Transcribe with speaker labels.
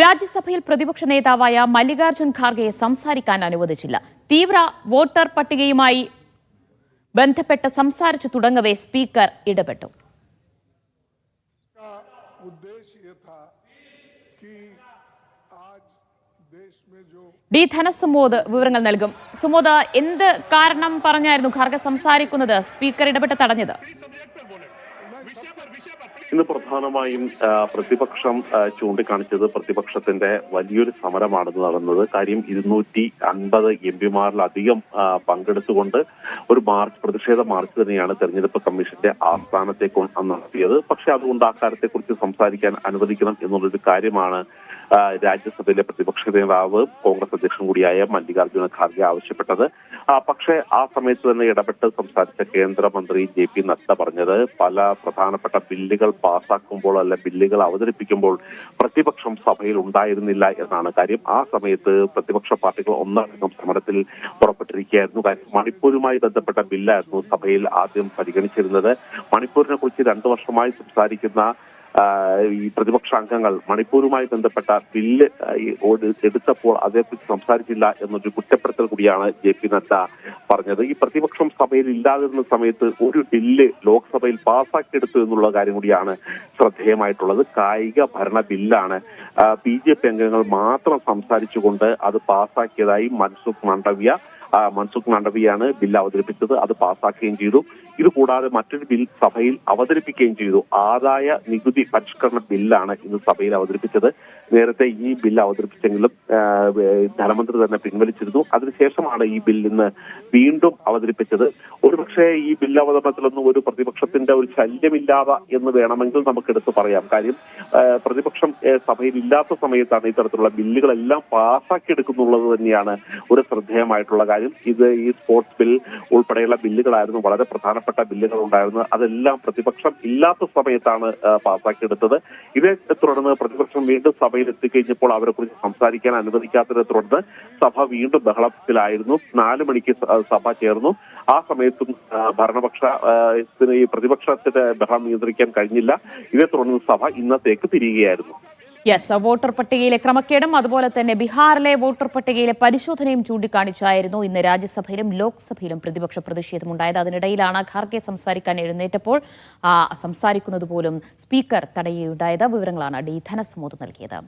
Speaker 1: രാജ്യസഭയിൽ പ്രതിപക്ഷ നേതാവായ മല്ലികാർജുൻ ഖാർഗെയെ സംസാരിക്കാൻ അനുവദിച്ചില്ല. തീവ്ര വോട്ടർ പട്ടികയുമായി ബന്ധപ്പെട്ട് സംസാരിച്ചു തുടങ്ങവേ സ്പീക്കർ ഇടപെട്ടു. ഡി ധനസുമോദ് വിവരങ്ങൾ നൽകും. സുമോദ് എന്ത് കാരണം പറഞ്ഞായിരുന്നു ഖാർഗെ സംസാരിക്കുന്നത്? സ്പീക്കർ ഇടപെട്ട് തടഞ്ഞത്.
Speaker 2: ഇന്ന് പ്രധാനമായും പ്രതിപക്ഷം ചൂണ്ടിക്കാണിച്ചത് പ്രതിപക്ഷത്തിന്റെ വലിയൊരു സമരമാണ് നടന്നത്. കാര്യം ഇരുന്നൂറ്റി അൻപത് എം പിമാരിലധികം പങ്കെടുത്തുകൊണ്ട് ഒരു മാർച്ച് പ്രതിഷേധ മാർച്ച് തന്നെയാണ് തെരഞ്ഞെടുപ്പ് കമ്മീഷന്റെ ആസ്ഥാനത്തെ നടത്തിയത്. പക്ഷെ അതുകൊണ്ട് ആ കാര്യത്തെക്കുറിച്ച് സംസാരിക്കാൻ അനുവദിക്കണം എന്നുള്ളൊരു കാര്യമാണ് രാജ്യസഭയിലെ പ്രതിപക്ഷ നേതാവ് കോൺഗ്രസ് അധ്യക്ഷൻ കൂടിയായ മല്ലികാർജുന ഖാർഗെ ആവശ്യപ്പെട്ടത്. പക്ഷേ ആ സമയത്ത് തന്നെ ഇടപെട്ട് സംസാരിച്ച കേന്ദ്രമന്ത്രി ജെ പി നദ്ദ പറഞ്ഞത് പല പ്രധാനപ്പെട്ട ബില്ലുകൾ പാസാക്കുമ്പോൾ അല്ല ബില്ലുകൾ അവതരിപ്പിക്കുമ്പോൾ പ്രതിപക്ഷം സഭയിൽ ഉണ്ടായിരുന്നില്ല എന്നാണ് കാര്യം. ആ സമയത്ത് പ്രതിപക്ഷ പാർട്ടികൾ ഒന്നടങ്കം സമരത്തിൽ പുറപ്പെട്ടിരിക്കുകയായിരുന്നു. കാര്യം മണിപ്പൂരുമായി ബന്ധപ്പെട്ട ബില്ലായിരുന്നു സഭയിൽ ആദ്യം പരിഗണിച്ചിരുന്നത്. മണിപ്പൂരിനെ കുറിച്ച് രണ്ടു വർഷമായി സംസാരിക്കുന്ന ഈ പ്രതിപക്ഷ അംഗങ്ങൾ മണിപ്പൂരുമായി ബന്ധപ്പെട്ട ബില്ല് എടുത്തപ്പോൾ അതേക്കുറിച്ച് സംസാരിച്ചില്ല എന്നൊരു കുറ്റപ്പെടുത്തൽ കൂടിയാണ് ജെ പി നദ്ദ പറഞ്ഞത്. ഈ പ്രതിപക്ഷം സഭയിൽ ഇല്ലാതിരുന്ന സമയത്ത് ഒരു ബില്ല് ലോക്സഭയിൽ പാസാക്കിയെടുത്തു എന്നുള്ള കാര്യം കൂടിയാണ് ശ്രദ്ധേയമായിട്ടുള്ളത്. കായിക ഭരണ ബില്ലാണ്. ബി ജെ പി അംഗങ്ങൾ മാത്രം സംസാരിച്ചുകൊണ്ട് അത് പാസാക്കിയതായി മൻസുഖ് മാണ്ഡവ്യ മൻസുഖ് മാണ്ഡവിയാണ് ബിൽ അവതരിപ്പിച്ചത്. അത് പാസാക്കുകയും ചെയ്തു. ഇത് കൂടാതെ മറ്റൊരു ബിൽ സഭയിൽ അവതരിപ്പിക്കുകയും ചെയ്തു. ആദായ നികുതി പരിഷ്കരണ ബില്ലാണ് ഇന്ന് സഭയിൽ അവതരിപ്പിച്ചത്. നേരത്തെ ഈ ബിൽ അവതരിപ്പിച്ചെങ്കിലും ധനമന്ത്രി തന്നെ പിൻവലിച്ചിരുന്നു. അതിനുശേഷമാണ് ഈ ബിൽ ഇന്ന് വീണ്ടും അവതരിപ്പിച്ചത്. ഒരുപക്ഷെ ഈ ബിൽ അവതരണത്തിലൊന്നും ഒരു പ്രതിപക്ഷത്തിന്റെ ഒരു ശല്യമില്ലാതെ എന്ന് വേണമെങ്കിൽ നമുക്ക് എടുത്തു പറയാം. കാര്യം പ്രതിപക്ഷം സഭയിൽ ഇല്ലാത്ത സമയത്താണ് ഇത്തരത്തിലുള്ള ബില്ലുകളെല്ലാം പാസാക്കി എടുക്കുന്നുള്ളത് തന്നെയാണ് ഒരു ശ്രദ്ധേയമായിട്ടുള്ള കാര്യം. ഇത് ഈ സ്പോർട്സ് ബിൽ ഉൾപ്പെടെയുള്ള ബില്ലുകളായിരുന്നു. വളരെ പ്രധാനപ്പെട്ട ബില്ലുകൾ ഉണ്ടായിരുന്നത് അതെല്ലാം പ്രതിപക്ഷം ഇല്ലാത്ത സമയത്താണ് പാസാക്കിയെടുത്തത്. ഇതേ തുടർന്ന് പ്രതിപക്ഷം വീണ്ടും സഭയിൽ എത്തിക്കഴിഞ്ഞപ്പോൾ അവരെ കുറിച്ച് സംസാരിക്കാൻ അനുവദിക്കാത്തതിനെ തുടർന്ന് സഭ വീണ്ടും ബഹളത്തിലായിരുന്നു. നാല് മണിക്ക് സഭ ചേർന്നു. ആ സമയത്തും ഭരണപക്ഷത്തിന് ഈ പ്രതിപക്ഷത്തിന്റെ ബഹളം നിയന്ത്രിക്കാൻ കഴിഞ്ഞില്ല. ഇതേ തുടർന്ന് സഭ ഇന്നത്തേക്ക് തിരികുകയായിരുന്നു
Speaker 1: യെസ് വോട്ടർ പട്ടികയിലെ ക്രമക്കേടും അതുപോലെ തന്നെ ബീഹാറിലെ വോട്ടർ പട്ടികയിലെ പരിശോധനയും ചൂണ്ടിക്കാണിച്ചായിരുന്നു ഇന്ന് രാജ്യസഭയിലും ലോക്സഭയിലും പ്രതിപക്ഷ പ്രതിഷേധമുണ്ടായത് അതിനിടയിലാണ് ഖാർഗെ സംസാരിക്കാൻ എഴുന്നേറ്റപ്പോൾ സംസാരിക്കുന്നത് പോലും സ്പീക്കർ തടയുകയുണ്ടായത്. വിവരങ്ങളാണ് ഡി ധനസുമോദ് നൽകിയത്.